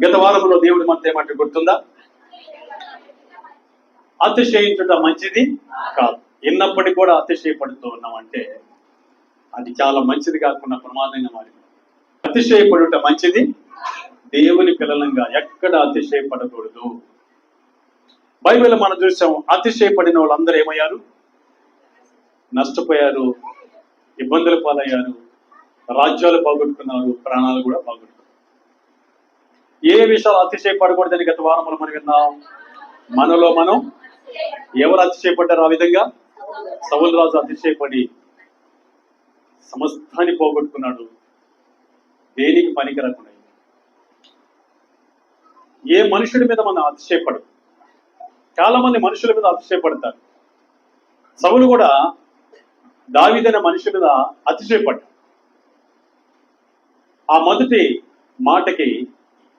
గత వారంలో దేవుడి మనతో ఏమంటే గుర్తుందా? అతిశయించుట మంచిది కాదు. ఎన్నప్పటికీ కూడా అతిశయపడుతూ ఉన్నామంటే అది చాలా మంచిది కాకుండా ప్రమాదమైన మారి అతిశయపడుట మంచిది దేవుని పిల్లలంగా ఎక్కడ అతిశయపడకూడదు. బైబిల్ మనం చూసాం అతిశయపడిన వాళ్ళందరూ ఏమయ్యారు? నష్టపోయారు ఇబ్బందులు పాలయ్యారు రాజ్యాలు పోగొట్టుకున్నారు ప్రాణాలు కూడా పోగొట్టుకున్నారు. ఏ విషయాలు అతిశయపడకూడదని గత వారం మనం విన్నాం. మనలో మనం ఎవరు అతిశయపడ్డారు ఆ విధంగా? సవుల్ రాజు అతిశయపడి సమస్తాన్ని పోగొట్టుకున్నాడు. దేనికి పనికి ఏ మనుషుడి మీద మనం అతిశయపడు చాలా మంది మనుషుల మీద అతిశయపడతారు. సవులు కూడా దావిదైన మనిషి మీద అతిశయపడ్డాడు. ఆ మొదటి మాటకి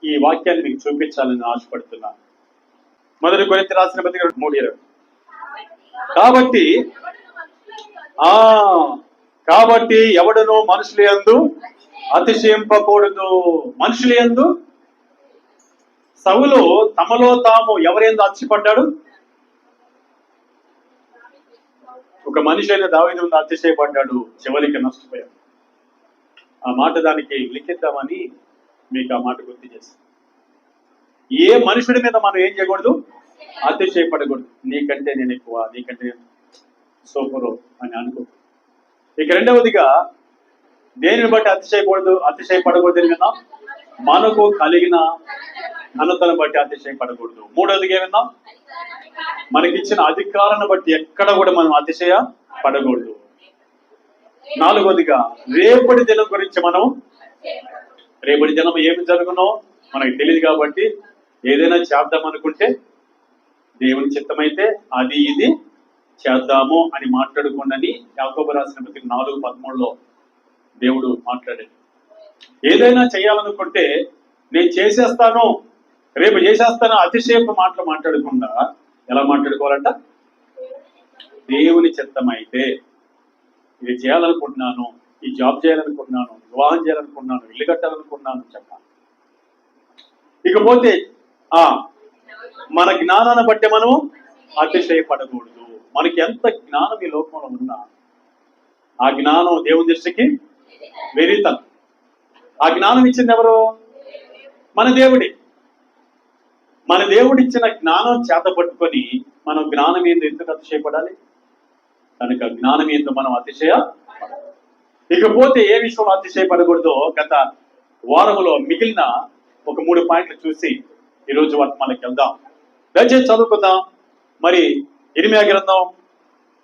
ఈ వాక్యాన్ని మీకు చూపించాలని ఆశపడుతున్నాను. మొదటి కొరింత రాసిన పత్రిక మూడు ఇరవై. కాబట్టి ఆ కాబట్టి ఎవడనో మనుషులు ఎందు అతిశయింపకూడదు. మనుషులు యందు? సవులు తమలో తాము ఎవరెందు అతిశపడ్డాడు ఒక మనిషి అయిన దావేది ముందు అతిశయపడ్డాడు. చివరికి నష్టపోయాడు. ఆ మాట దానికి లిఖిద్దామని మీకు ఆ మాట గుర్తు చేస్తాను ఏ మనుషుడి మీద మనం ఏం చేయకూడదు? అతిశయపడకూడదు. నీకంటే నేను ఎక్కువ నీకంటే నేను సూపరు అని అనుకో. ఇక రెండవదిగా దేనిని బట్టి అతిశయకూడదు అతిశయపడకూడదు విన్నాం మనకు కలిగిన ఘనతను బట్టి అతిశయపడకూడదు. మూడవదిగా ఏమన్నా? మనకిచ్చిన అధికారాన్ని బట్టి ఎక్కడ కూడా మనం అతిశయ పడకూడదు నాలుగవదిగా రేపటి దినం గురించి మనం రేపటి దినం ఏమి జరుగునో మనకి తెలియదు కాబట్టి ఏదైనా చేద్దాం అనుకుంటే దేవుని చిత్తమైతే అది ఇది చేద్దాము అని మాట్లాడుకోండి యాకోబు రాసిన ప్రతి నాలుగు పదమూడులో దేవుడు మాట్లాడాడు. ఏదైనా చేయాలనుకుంటే నేను చేసేస్తాను రేపు చేసేస్తాను అతిశయపు మాటలు మాట్లాడకుండా ఎలా మాట్లాడుకోవాలంట? దేవుని చిత్తమైతే ఇది చేయాలనుకుంటున్నాను ఈ జాబ్ చేయాలనుకున్నాను వివాహం చేయాలనుకున్నాను ఇల్లు కట్టాలనుకున్నాను చెప్పాలి. ఇకపోతే ఆ మన జ్ఞానాన్ని బట్టి మనము అతిశయపడకూడదు. మనకి ఎంత జ్ఞానం ఈ లోకంలో ఉన్నా ఆ జ్ఞానం దేవుని దృష్టికి వెరితనం ఆ జ్ఞానం ఇచ్చింది ఎవరు? మన దేవుడి. మన దేవుడిచ్చిన జ్ఞానం చేత పట్టుకొని మనం జ్ఞానం ఏందో ఎందుకు అతిశయపడాలి? కనుక జ్ఞానం ఏందో మనం అతిశయ ఇకపోతే ఏ విషయంలో అతిశయపడకూడదో గత వారములో మిగిలిన ఒక మూడు పాయింట్లు చూసి ఈరోజు వర్తమానకి వెళ్దాం. దయచేసి చదువుకుందాం. మరి ఇరిమియా గ్రంథం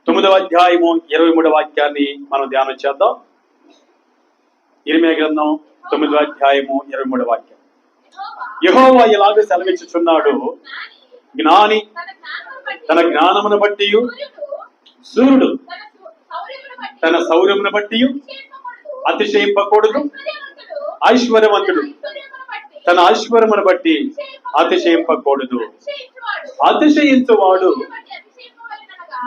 తొమ్మిదవ అధ్యాయము ఇరవై మూడవ వాక్యాన్ని మనం ధ్యానం చేద్దాం. ఇరిమియా గ్రంథం తొమ్మిదవ అధ్యాయము ఇరవై మూడవ వాక్యం. యహోవా ఇలాగే సెలవిచ్చుచున్నాడు? జ్ఞాని తన జ్ఞానమును బట్టి సూర్యుడు. తన సౌర్యమును బట్టి అతిశయింపకూడదు. ఐశ్వర్యవంతుడు తన ఐశ్వర్యమును బట్టి అతిశయింపకూడదు. అతిశయించువాడు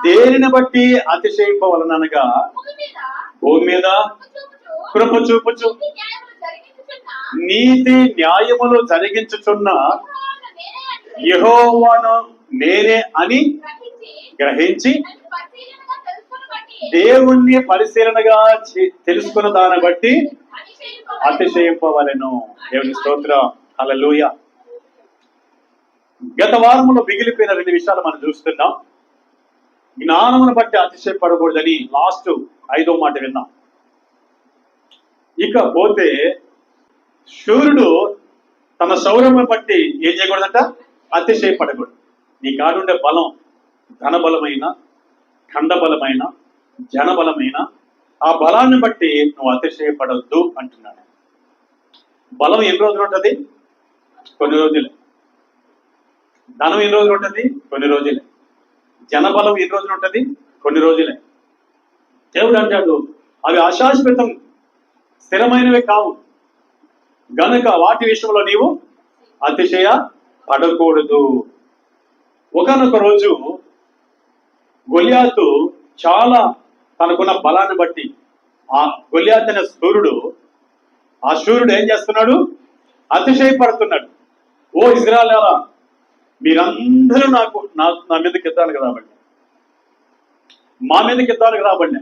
దేనిని బట్టి అతిశయింపవలనగా భూమి మీద కృప చూపుచు నీతి న్యాయములు జరిగించుచున్న యహోవాను నేనే అని గ్రహించి దేవుణ్ణి పరిశీలనగా తెలుసుకున్న దాన్ని బట్టి అతిశయింపవలను. దేవుని స్తోత్ర. హల్లెలూయా. గత వారములో మిగిలిపోయిన రెండు విషయాలు మనం చూస్తున్నాం. జ్ఞానమును బట్టి అతిశయపడకూడదని లాస్ట్ ఐదో మాట విన్నాం. ఇక పోతే సూర్యుడు తన సౌర్యమును బట్టి ఏం చేయకూడదంట? అతిశయపడకూడదు. నీ కాడుండే బలం ధనబలమైన బలమైన జనబలమైన జన బలమైన ఆ బలాన్ని బట్టి నువ్వు అతిశయపడవద్దు అంటున్నాడు. బలం ఎన్ని రోజులు ఉంటుంది? కొన్ని రోజులే. ధనం ఎన్ని రోజులు ఉంటుంది? కొన్ని రోజులే. జనబలం ఎన్ని రోజులు ఉంటుంది? కొన్ని రోజులే. దేవుడు అంటాడు అవి అశాశ్వతం స్థిరమైనవి కావు. గనుక వాటి విషయంలో నీవు అతిశయ పడకూడదు ఒకనొక రోజు గొలియాతు చాలా తనకున్న బలాన్ని బట్టి ఆ గొలియాత్ అనే సూర్యుడు ఆ సూర్యుడు ఏం చేస్తున్నాడు? అతిశయపడుతున్నాడు. ఓ ఇజ్రాయల్ మీరందరూ నాకు నా నా మీదకి యుద్ధానికి రాబడి మా మీదకి యుద్ధానికి రాబడినా.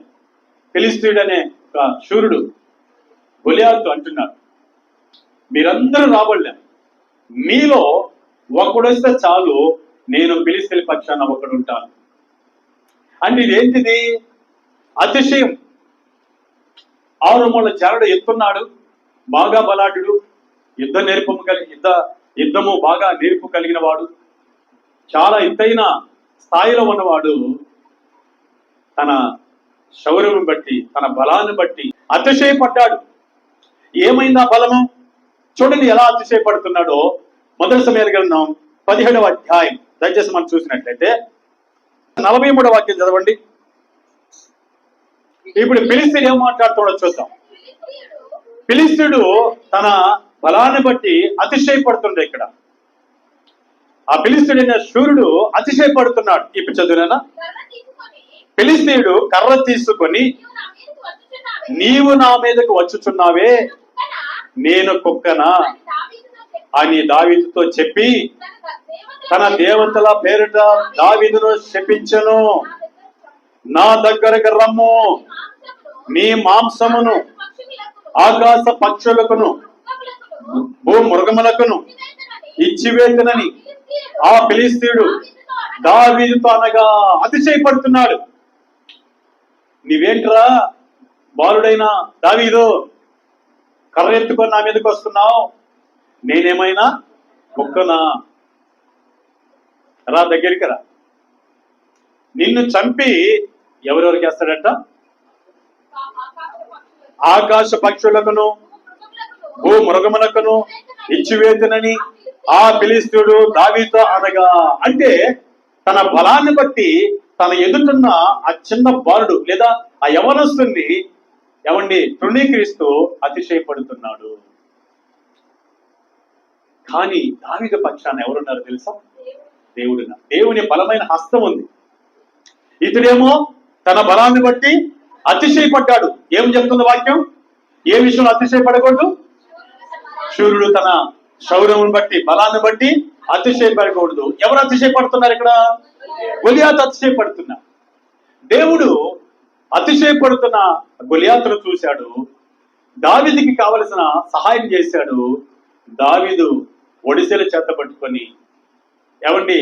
ఫిలిస్తీయుడు అనే ఒక శూరుడు గొలియాతు అంటున్నాడు. మీరందరూ రాబడినా. మీలో ఒకడొస్తే చాలు నేను ఫిలిస్తీన్ పక్షాన ఒకడు ఉంటాను అంటే ఇదేంటిది? అతిశయం. ఆరుమూల చరడు ఎత్తున్నాడు. బాగా బలాఢ్యుడు. యుద్ధ నేర్పము కలిగి యుద్ధ యుద్ధము బాగా నేర్పు కలిగిన వాడు చాలా ఎత్తైన స్థాయిలో ఉన్నవాడు. తన శౌర్యం బట్టి తన బలాన్ని బట్టి అతిశయపడ్డాడు. ఏమైందా బలము? చూడండి ఎలా అతిశయపడుతున్నాడో. మొదటి సమయాలు గ్రంథం పదిహేడవ అధ్యాయం. దయచేసి మనం చూసినట్లయితే నలభై మూడవ వాక్యం చదవండి. ఇప్పుడు పిలిస్తే ఏం మాట్లాడుతాడో చూద్దాం. పిలిస్తుడు తన బలాన్ని బట్టి అతిశయపడుతుండే ఇక్కడ. ఆ పిలిస్తుడైన సూర్యుడు అతిశయపడుతున్నాడు. ఇప్పుడు చదువునా పిలిస్తీయుడు కర్ర తీసుకొని నీవు నా మీదకు వచ్చుచున్నావే. నేను కుక్కనా? అని దావీదుతో చెప్పి తన దేవతల పేరిట దావీదును శపించను. నా దగ్గరకు రమ్ము. నీ మాంసమును ఆకాశ పక్షులకును భూ మృగములకును ఇచ్చివేతనని ఆ ఫిలిస్తీయుడు దావీదుతో అనగా అతిశయపడుతున్నాడు. నీవేంట్రా బాలుడైన దావీదు? కర్రెత్తుకొని నా మీదకి వస్తున్నావు? నేనేమైనా కుక్కనా రా దగ్గరికి రా. నిన్ను చంపి ఎవరెవరికి వేస్తాడట ఆకాశ పక్షులకును భూ మృగములకును ఇచ్చివేతనని ఆ పిలిస్తుడు దావితో అనగా అంటే తన బలాన్ని బట్టి తన ఎదుటున్న ఆ చిన్న బాలుడు లేదా ఆ యవనస్తుని ఎవండి తృణీకరిస్తూ అతిశయపడుతున్నాడు. కానీ దావిద పక్షాన ఎవరున్నారు తెలుసా? దేవుడున్నారు దేవుని బలమైన హస్తం ఉంది. ఇతడేమో తన బలాన్ని బట్టి అతిశయపడ్డాడు. ఏం చెప్తుంది వాక్యం? ఏ విషయంలో అతిశయపడకూడదు? సూర్యుడు తన శౌర్యమును బట్టి బలాన్ని బట్టి అతిశయపడకూడదు. ఎవరు అతిశయపడుతున్నారు ఇక్కడ? గులియాత్ అతిశయపడుతున్నా. దేవుడు అతిశయపడుతున్న గులియాత్ను చూశాడు. దావిదికి కావలసిన సహాయం చేశాడు. దావిదు ఒడిసెల చేత పట్టుకొని ఏమండి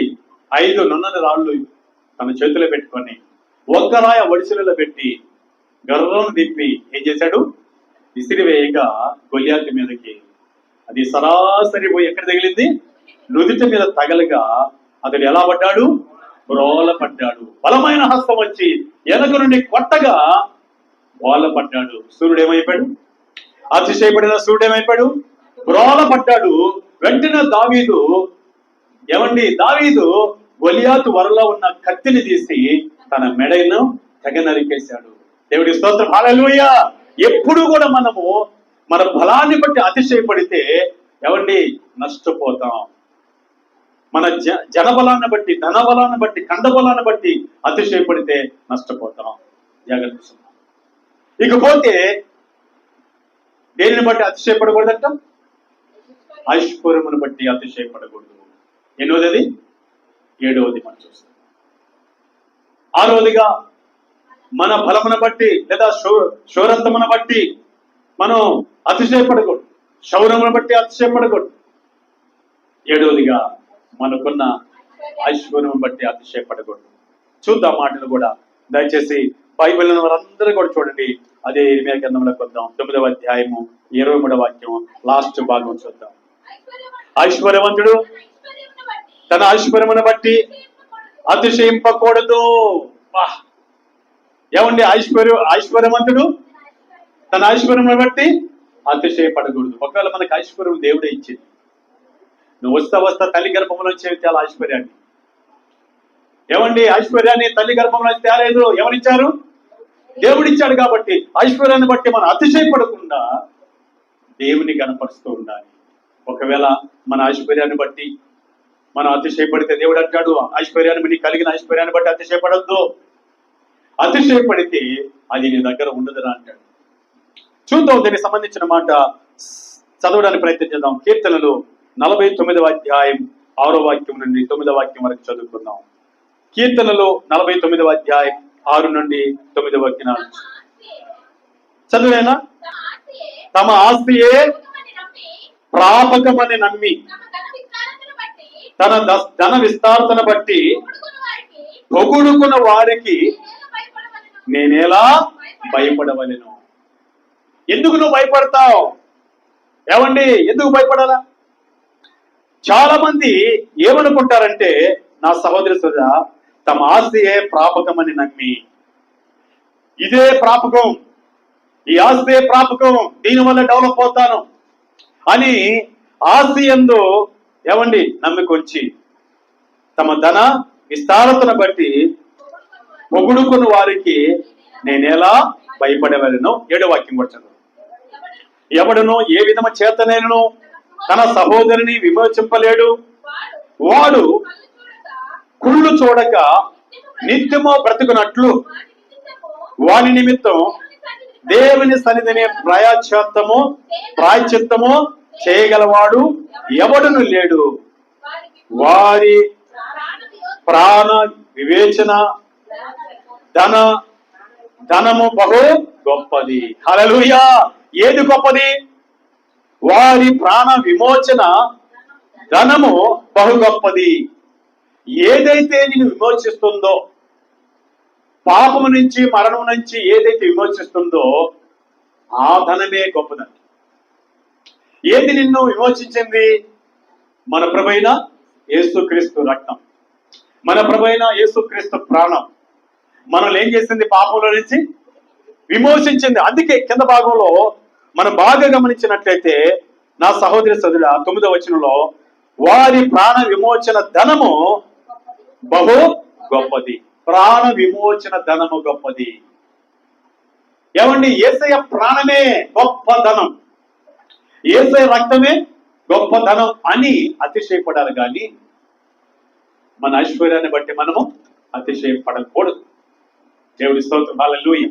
ఐదు నున్నని రాళ్ళు తన చేతిలో పెట్టుకొని ఒక్కరాయ వడిసెలలో పెట్టి గర్వం తిప్పి ఏం చేశాడు? విసిరివేయక గొలియాతి మీదకి. అది సరాసరి పోయి ఎక్కడ తగిలింది? నుదుట మీద తగలగా అతడు ఎలా పడ్డాడు? బ్రోల పడ్డాడు. బలమైన హస్తం వచ్చి వెనక నుండి కొట్టగా బోల పడ్డాడు. సూర్యుడు ఏమైపోయాడు? అతిశయపడిన సూర్యుడు ఏమైపోయాడు? బ్రోల పడ్డాడు. వెంటనే దావీదు ఏమండి దావీదు గొలియాతు వరలో ఉన్న కత్తిని తీసి తన మెడను తెగ నరికేశాడు దేవుడి స్తోత్రం. హల్లెలూయ! ఎప్పుడు కూడా మనము మన బలాన్ని బట్టి అతిశయపడితే ఎవండి నష్టపోతాం? మన జ జనబలాన్ని బట్టి ధన బలాన్ని బట్టి కండబలాన్ని బట్టి అతిశయపడితే నష్టపోతాం. జాగ్రత్త ఇకపోతే దేనిని బట్టి అతిశయపడకూడదంట? ఐశ్వర్యమును బట్టి అతిశయపడకూడదు. ఎన్నోది ఏడవది మనం చూస్తాం. ఆరోదిగా మన బలమును బట్టి లేదా శౌరంతమును శౌరత్వమును బట్టి మనం అతిశయపడకూడదు. శౌరమును బట్టి అతిశయపడకూడదు. ఏడవదిగా మనకున్న ఐశ్వర్యం బట్టి అతిశయపడకూడదు. చూద్దాం మాటలు కూడా. దయచేసి బైబిల్ వారందరూ కూడా చూడండి. అదే ఇరిమియా గ్రంథంలో కొద్దాం. తొమ్మిదవ అధ్యాయము ఇరవై మూడవ వాక్యం లాస్ట్ భాగం చూద్దాం. ఐశ్వర్యవంతుడు తన ఐశ్వర్యమును బట్టి అతిశయింపకూడదు. వాహ్. ఏమండి ఐశ్వర్య ఐశ్వర్యవంతుడు? తన ఐశ్వర్యమును బట్టి అతిశయపడకూడదు. ఒకవేళ మనకు ఐశ్వర్యం దేవుడే ఇచ్చింది. నువ్వు వస్తా వస్తా తల్లి గర్భంలో వచ్చేవి చాలా ఐశ్వర్యాన్ని. ఏమండి ఐశ్వర్యాన్ని తల్లి గర్భంలో తేలేదు ఎవరిచ్చారు? దేవుడిచ్చాడు కాబట్టి ఐశ్వర్యాన్ని బట్టి మనం అతిశయపడకుండా దేవుని కనపరుస్తూ ఉండాలి. ఒకవేళ మన ఐశ్వర్యాన్ని బట్టి మనం అతిశయపడితే దేవుడు అంటాడు ఐశ్వర్యాన్ని కలిగిన ఐశ్వర్యాన్ని బట్టి అతిశయపడద్దు. అతిశయపడితే అది నీ దగ్గర ఉండదురా అంటాడు. చూద్దాం దీనికి సంబంధించిన మాట చదవడానికి ప్రయత్నం చేద్దాం. కీర్తనలు నలభై తొమ్మిదవ అధ్యాయం ఆరో వాక్యం నుండి తొమ్మిదవ వాక్యం వరకు చదువుకుందాం. కీర్తనలో నలభై తొమ్మిదవ అధ్యాయం ఆరు నుండి తొమ్మిదవ వచనాలు. చదువేనా? తమ ఆస్తియే ప్రాపకమని నమ్మి తమ ధన విస్తారతను బట్టి తన ధన విస్తారతను బట్టి పొగుడుకున్న వాడికి వారికి నేనేలా భయపడవలను. ఎందుకు నువ్వు భయపడతావు? ఏమండి? ఎందుకు భయపడాలా? చాలా మంది ఏమనుకుంటారంటే నా సహోదరి సుధా తమ ఆస్తియే ప్రాపకం అని నమ్మి. ఇదే ప్రాపకం. ఈ ఆస్తియే ప్రాపకం? దీనివల్ల డెవలప్ అవుతాను. అని ఆస్తి ఎందు ఏమండి? నమ్మికొంచి. తమ ధన విస్తారతను బట్టి పొగుడుకున్న వారికి నేనేలా భయపడవలను ఏడో వాక్యం కూడా చదువు. ఎవడును ఏ విధమ చేతనేను తన సహోదరిని విమోచింపలేడు. వాడు కుళ్ళు చూడక నిత్యమో బ్రతుకునట్లు. బ్రతుకున్నట్లు వాని నిమిత్తం దేవుని సన్నిధిని ప్రాయశ్చిత్తము ప్రాయచిత్తము చేయగలవాడు ఎవడును లేడు. వారి ప్రాణ వివేచన ధన ధనము బహు గొప్పది. హలలుయా ఏది గొప్పది? వారి ప్రాణ విమోచన ధనము బహు గొప్పది. ఏదైతే నేను విమోచిస్తుందో పాపము నుంచి మరణం నుంచి ఏదైతే విమోచిస్తుందో ఆ ధనమే గొప్పదని. ఏది నిన్ను విమోచించింది? మన ప్రభైన యేసుక్రీస్తు రక్తం. మన ప్రభైన యేసుక్రీస్తు ప్రాణం. మనల్ని ఏం చేసింది? పాపంలో నుంచి విమోచించింది. అందుకే కింద భాగంలో మనం బాగా గమనించినట్లయితే నా సహోదరి సదుల తొమ్మిదవ వచనంలో వారి ప్రాణ విమోచన ధనము బహు గొప్పది. ప్రాణ విమోచన ధనము గొప్పది. ఏమండి? ఏసయ ప్రాణమే గొప్ప ధనం. ఏసై రక్తమే గొప్పతనం అని అతిశయపడాలి కానీ మన ఐశ్వర్యాన్ని బట్టి మనము అతిశయపడకూడదు. దేవుడి స్తోత్రం. లూయ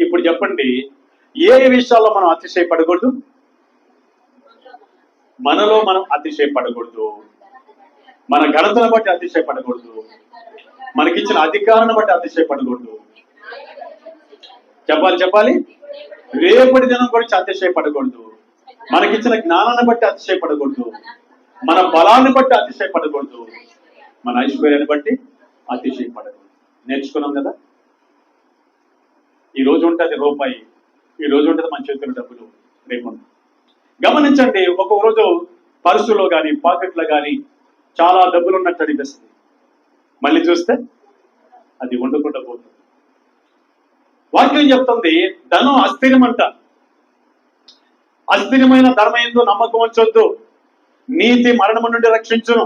ఇప్పుడు చెప్పండి ఏ విషయాల్లో మనం అతిశయపడకూడదు? మనలో మనం అతిశయపడకూడదు. మన ఘనతను బట్టి అతిశయపడకూడదు. మనకిచ్చిన అధికారాన్ని బట్టి అతిశయపడకూడదు. చెప్పాలి చెప్పాలి? రేపటి దినం గురించి అతిశయపడకూడదు. మనకిచ్చిన జ్ఞానాన్ని బట్టి అతిశయపడకూడదు. మన బలాన్ని బట్టి అతిశయపడకూడదు. మన ఐశ్వర్యాన్ని బట్టి అతిశయపడకూడదు. నేర్చుకున్నాం కదా? ఈ రోజు ఉంటుంది రూపాయి. ఈ రోజు ఉంటుంది మన చేతుల డబ్బులు. రేపు గమనించండి ఒక్కొక్క రోజు పర్సులో కానీ పాకెట్లో కానీ చాలా డబ్బులు ఉన్నట్టు అనిపిస్తుంది. మళ్ళీ చూస్తే అది ఉండకుండా పోతుంది. వాక్యం చెప్తుంది ధనం అస్థిరమంట. అస్థిరమైన ధర్మయందు నమ్మకం ఉంచొద్దు. నీతి మరణము నుండి రక్షించును.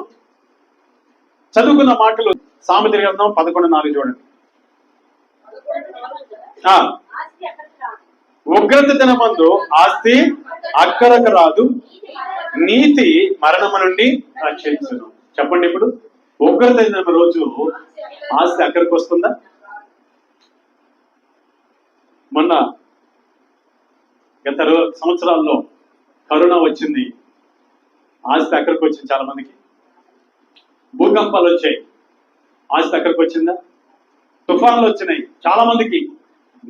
చదువుకున్న మాటలు సామెత గ్రంథం పదకొండు నాలుగు చూడండి. ఆ, ఉగ్రత దినమందు ఆస్తి అక్కరకు రాదు నీతి మరణము నుండి రక్షించును. చెప్పండి ఇప్పుడు ఉగ్రత దినం రోజు ఆస్తి అక్కడికి వస్తుందా? మొన్న గత సంవత్సరాల్లో కరోనా వచ్చింది. ఆస్తి అక్కడికి వచ్చింది చాలా మందికి భూకంపాలు వచ్చాయి. ఆస్తి అక్కడికి వచ్చిందా? తుఫాన్లు వచ్చినాయి చాలా మందికి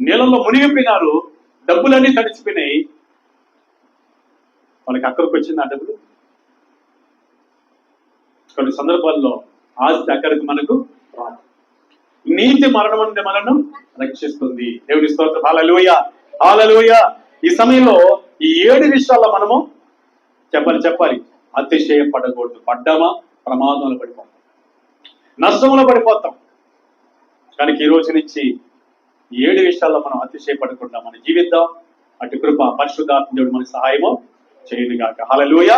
నీళ్ళలో మునిగిపోయినారు. డబ్బులన్నీ తడిచిపోయినాయి. వాళ్ళకి అక్కడికి వచ్చింది ఆ డబ్బులు? కొన్ని సందర్భాల్లో ఆస్తి అక్కడికి మనకు రాదు. నీతి మరణం నుండి మనను రక్షిస్తుంది. దేవుని స్తోత్రం. హాలలోయ హాలలోయ ఈ సమయంలో ఈ ఏడు విషయాల్లో మనము చెప్పాలి చెప్పాలి. అతిశయపడకూడదు పడ్డామా? ప్రమాదంలో పడిపోతాం. నష్టంలో పడిపోతాం. కనుక ఈ రోజు నుంచి ఈ ఏడు విషయాల్లో మనం అతిశయపడకుండా మన జీవిద్దాం అటు కృప పరిశుద్ధాత్మ దేవుడు మనకి సహాయము చేయను గాక హలలుయ